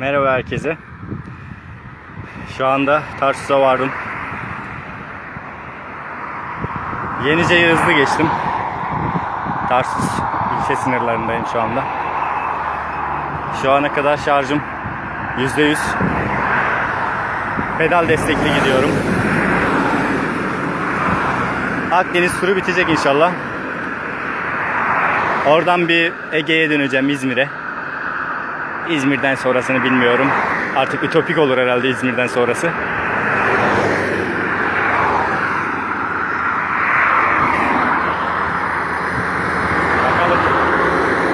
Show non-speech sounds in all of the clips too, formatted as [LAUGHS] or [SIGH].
Merhaba herkese. Şu anda Tarsus'a vardım. Yenice'yi hızlı geçtim. Tarsus ilçe sınırlarındayım şu anda. Şu ana kadar şarjım %100. Pedal destekli gidiyorum. Akdeniz turu bitecek inşallah. Oradan bir Ege'ye döneceğim İzmir'e. İzmir'den sonrasını bilmiyorum. Artık ütopik olur herhalde İzmir'den sonrası. Bakalım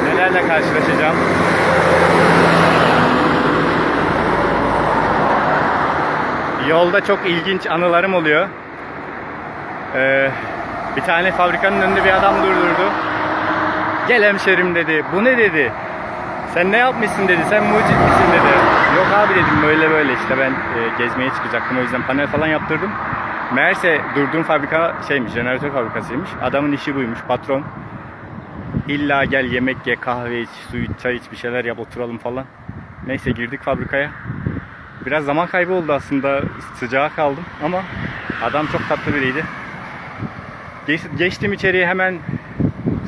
nelerle karşılaşacağım. Yolda çok ilginç anılarım oluyor. Ee, bir tane fabrikanın önünde bir adam durdurdu. Gel hemşerim dedi. Bu ne dedi? Sen ne yapmışsın dedi. Sen mucit misin dedi. Yok abi dedim böyle böyle işte ben e, gezmeye çıkacaktım o yüzden panel falan yaptırdım. Meğerse durduğum fabrika şeymiş jeneratör fabrikasıymış. Adamın işi buymuş patron. İlla gel yemek ye kahve iç su iç çay iç bir şeyler yap oturalım falan. Neyse girdik fabrikaya. Biraz zaman kaybı oldu aslında sıcağa kaldım ama adam çok tatlı biriydi. Geç- Geçtim içeriye hemen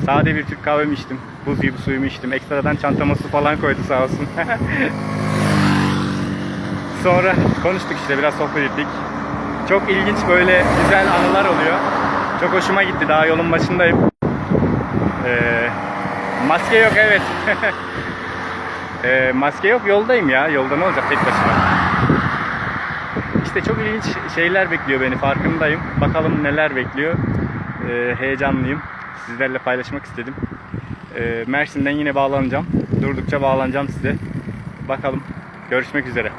sade bir Türk kahvemi içtim. Buz gibi suyumu içtim. Ekstradan çantama su falan koydu sağ olsun. [LAUGHS] Sonra konuştuk işte biraz sohbet ettik. Çok ilginç böyle güzel anılar oluyor. Çok hoşuma gitti. Daha yolun başındayım. Ee, maske yok evet. [LAUGHS] Ee, maske yok yoldayım ya. Yolda ne olacak tek başıma. İşte çok ilginç şeyler bekliyor beni farkındayım. Bakalım neler bekliyor. Ee, heyecanlıyım. Sizlerle paylaşmak istedim. Ee, Mersin'den yine bağlanacağım. Durdukça bağlanacağım size. Bakalım. Görüşmek üzere.